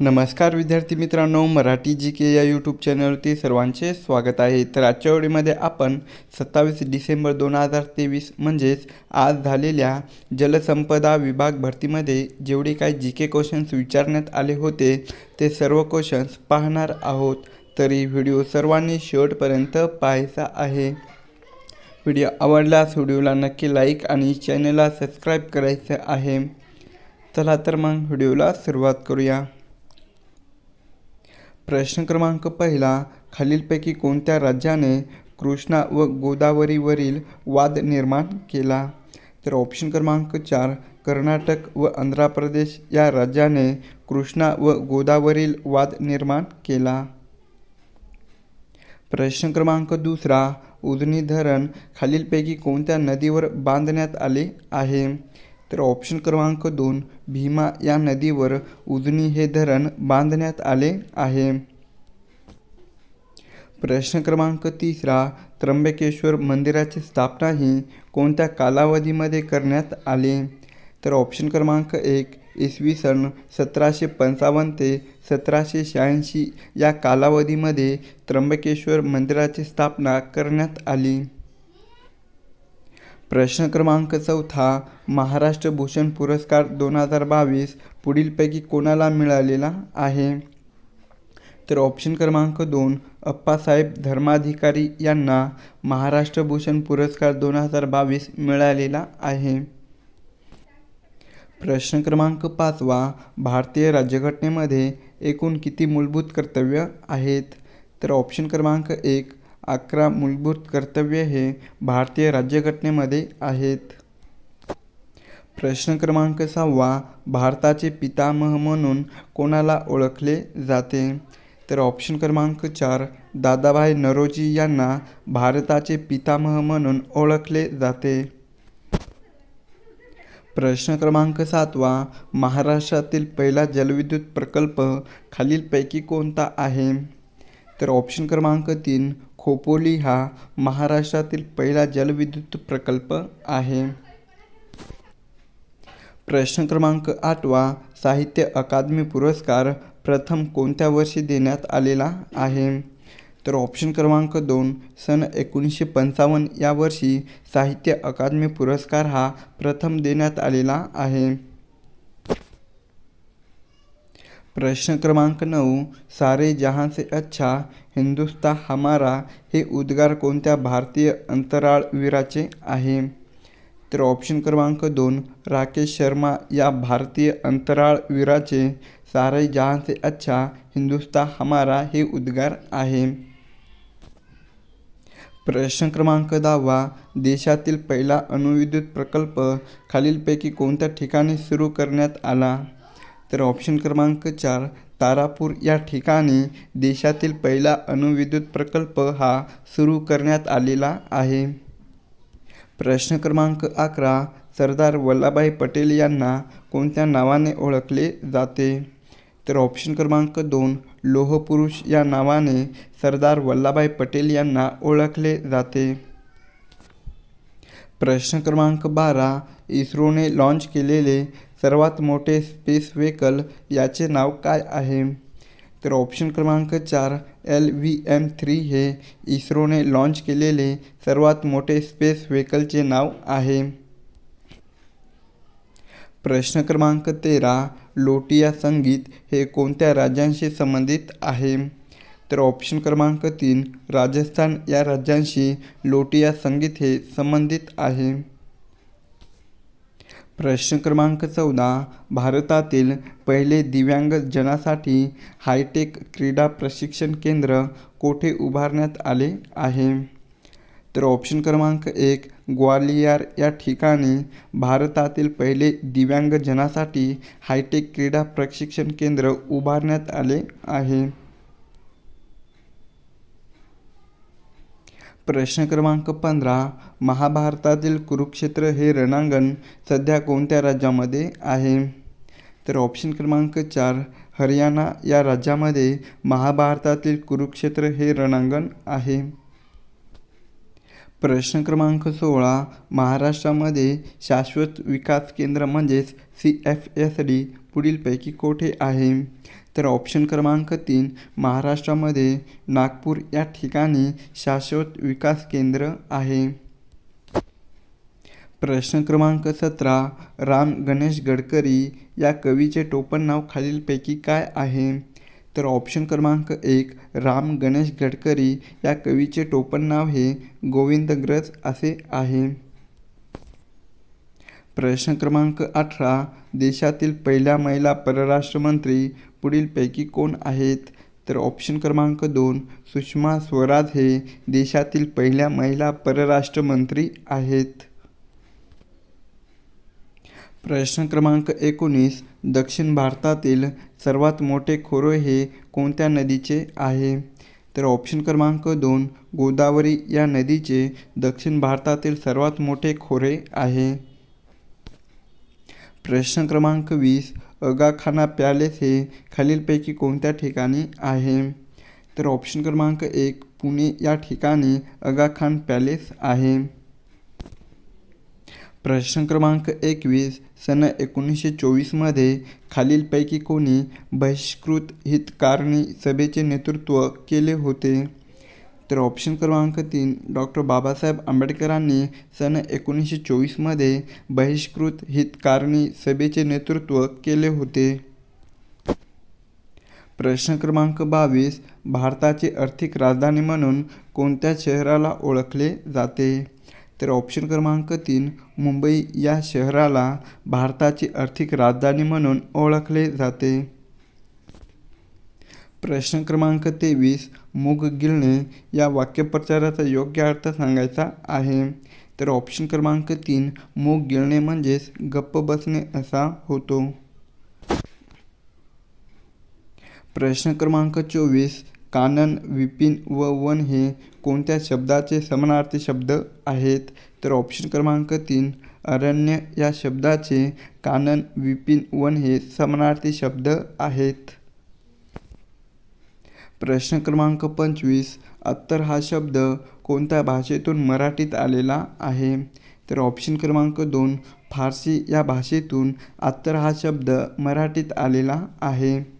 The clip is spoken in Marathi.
नमस्कार विद्यार्थी मित्रांनो मराठी जी के या यूट्यूब चॅनलवरती सर्वांचे स्वागत आहे. तर आजच्या वेळेमध्ये आपण सत्तावीस डिसेंबर दोन हजार तेवीस म्हणजेच आज झालेल्या जलसंपदा विभाग भरतीमध्ये जेवढे काही जी के क्वेश्चन्स विचारण्यात आले होते ते सर्व क्वेश्चन्स पाहणार आहोत. तरी व्हिडिओ सर्वांनी शेवटपर्यंत पाहायचा आहे. व्हिडिओ आवडल्यास व्हिडिओला नक्की लाईक आणि चॅनलला सबस्क्राईब करायचं आहे. चला तर मग व्हिडिओला सुरुवात करूया. प्रश्न क्रमांक पहिला खालीलपैकी कोणत्या राज्याने कृष्णा व गोदावरीवरील वाद निर्माण केला? तर ऑप्शन क्रमांक चार कर्नाटक व आंध्र प्रदेश या राज्याने कृष्णा व गोदावरील वाद निर्माण केला. प्रश्न क्रमांक दुसरा उजनी धरण खालीलपैकी कोणत्या नदीवर बांधण्यात आले आहे? तर ऑप्शन क्रमांक दोन भीमा या नदीवर उजनी हे धरण बांधण्यात आले आहे. प्रश्न क्रमांक तिसरा त्र्यंबकेश्वर मंदिराची स्थापना ही कोणत्या कालावधीमध्ये करण्यात आली? तर ऑप्शन क्रमांक एक इसवी सन सतराशे पंचावन्न ते सतराशे शहाऐंशी या कालावधीमध्ये त्र्यंबकेश्वर मंदिराची स्थापना करण्यात आली. प्रश्न क्रमांक चौथा महाराष्ट्र भूषण पुरस्कार दोन हजार बावीस पुढीलपैकी कोणाला मिळालेला आहे? तर ऑप्शन क्रमांक दोन अप्पासाहेब धर्माधिकारी यांना महाराष्ट्र भूषण पुरस्कार दोन हजार बावीस मिळालेला आहे. प्रश्न क्रमांक पाचवा भारतीय राज्यघटनेमध्ये एकूण किती मूलभूत कर्तव्य आहेत? तर ऑप्शन क्रमांक एक अकरा मूलभूत कर्तव्य हे भारतीय राज्यघटनेमध्ये आहेत. प्रश्न क्रमांक सहावा भारताचे पितामह म्हणून कोणाला ओळखले जाते? तर ऑप्शन क्रमांक चार दादाभाई नरोजी यांना भारताचे पितामह म्हणून ओळखले जाते. प्रश्न क्रमांक सातवा महाराष्ट्रातील पहिला जलविद्युत प्रकल्प खालीलपैकी कोणता आहे? तर ऑप्शन क्रमांक तीन खोपोली हा महाराष्ट्रातील पहिला जलविद्युत प्रकल्प आहे. प्रश्न क्रमांक आठवा साहित्य अकादमी पुरस्कार प्रथम कोणत्या वर्षी देण्यात आलेला आहे? तर ऑप्शन क्रमांक दोन सन एकोणीसशे पंचावन्न या वर्षी साहित्य अकादमी पुरस्कार हा प्रथम देण्यात आलेला आहे. प्रश्न क्रमांक नऊ सारे जहां से अच्छा हिंदुस्ता हमारा हे उद्गार कोणत्या भारतीय अंतराळवीराचे आहे? तर ऑप्शन क्रमांक दोन राकेश शर्मा या भारतीय अंतराळवीराचे सारे जहां से अच्छा हिंदुस्ता हमारा हे उद्गार आहे. प्रश्न क्रमांक दहावा देशातील पहिला अणुविद्युत प्रकल्प खालीलपैकी कोणत्या ठिकाणी सुरू करण्यात आला? तर ऑप्शन क्रमांक चार तारापूर या ठिकाणी देशातील पहिला अणुविद्युत प्रकल्प हा सुरू करण्यात आलेला आहे. प्रश्न क्रमांक अकरा सरदार वल्लभभाई पटेल यांना कोणत्या नावाने ओळखले जाते? तर ऑप्शन क्रमांक दोन लोहपुरुष या नावाने सरदार वल्लभभाई पटेल यांना ओळखले जाते. प्रश्न क्रमांक बारा इस्रोने लॉन्च केलेले सर्वात मोठे स्पेस व्हेकल याचे नाव काय आहे? तर ऑप्शन क्रमांक चार एल व्ही एम थ्री हे इस्रोने लॉन्च केलेले सर्वात मोठे स्पेस व्हेकलचे नाव आहे. प्रश्न क्रमांक तेरा लोटिया संगीत हे कोणत्या राज्यांशी संबंधित आहे? तर ऑप्शन क्रमांक तीन राजस्थान या राज्यांशी लोटिया संगीत हे संबंधित आहे. प्रश्न क्रमांक चौदा भारतातील पहिले दिव्यांग जनासाठी हायटेक क्रीडा प्रशिक्षण केंद्र कोठे उभारण्यात आले आहे? तर ऑप्शन क्रमांक एक ग्वालियर. या ठिकाणी भारतातील पहिले दिव्यांगजनासाठी हायटेक क्रीडा प्रशिक्षण केंद्र उभारण्यात आले आहे. प्रश्न क्रमांक पंधरा महाभारतातील कुरुक्षेत्र हे रणांगण सध्या कोणत्या राज्यामध्ये आहे? तर ऑप्शन क्रमांक चार हरियाणा या राज्यामध्ये महाभारतातील कुरुक्षेत्र हे रणांगण आहे. प्रश्न क्रमांक सोळा महाराष्ट्रामध्ये शाश्वत विकास केंद्र म्हणजेच सी एफ एस डी पुढीलपैकी कोठे आहे? तर ऑप्शन क्रमांक तीन महाराष्ट्रामध्ये नागपूर या ठिकाणी शाश्वत विकास केंद्र आहे. प्रश्न क्रमांक सतरा राम गणेश गडकरी या कवीचे टोपण नाव खालीलपैकी काय आहे? तर ऑप्शन क्रमांक एक राम गणेश गडकरी या कवीचे टोपण नाव हे गोविंदग्रज असे आहे. प्रश्न क्रमांक अठरा. देशातील पहिल्या महिला परराष्ट्रमंत्री पुढीलपैकी कोण आहेत? तर ऑप्शन क्रमांक दोन सुषमा स्वराज हे देशातील पहिल्या महिला परराष्ट्रमंत्री आहेत. प्रश्न क्रमांक एकोणीस दक्षिण भारतातील सर्वात मोठे खोरे हे कोणत्या नदीचे आहे? तर ऑप्शन क्रमांक दोन गोदावरी या नदीचे दक्षिण भारतातील सर्वात मोठे खोरे आहे. प्रश्न क्रमांक वीस अगाखाना पॅलेस हे खालीलपैकी कोणत्या ठिकाणी आहे? तर ऑप्शन क्रमांक एक पुणे या ठिकाणी अगाखान पॅलेस आहे. प्रश्न क्रमांक एकवीस सन एकोणीसशे चोवीसमध्ये खालीलपैकी कोणी बहिष्कृत हितकारणी सभेचे नेतृत्व केले होते? तर ऑप्शन क्रमांक तीन डॉक्टर बाबासाहेब आंबेडकरांनी सन एकोणीसशे चोवीसमध्ये बहिष्कृत हितकारणी सभेचे नेतृत्व केले होते. प्रश्न क्रमांक बावीस भारताची आर्थिक राजधानी म्हणून कोणत्या शहराला ओळखले जाते? तर ऑप्शन क्रमांक तीन मुंबई या शहराला भारताची आर्थिक राजधानी म्हणून ओळखले जाते. प्रश्न क्रमांक तेवीस मूग गिळणे या वाक्यप्रचाराचा योग्य अर्थ सांगायचा आहे. तर ऑप्शन क्रमांक तीन मूग गिळणे म्हणजेच गप्प बसणे असा होतो. प्रश्न क्रमांक चोवीस कानन विपिन व वन हे कोणत्या शब्दाचे समानार्थी शब्द आहेत? तर ऑप्शन क्रमांक तीन अरण्य या शब्दाचे कानन विपिन वन हे समानार्थी शब्द आहेत. प्रश्न क्रमांक पंचवीस अत्तर हा शब्द कोणत्या भाषेतून मराठीत आलेला आहे? तर ऑप्शन क्रमांक दोन फारसी या भाषेतून अत्तर हा शब्द मराठीत आलेला आहे.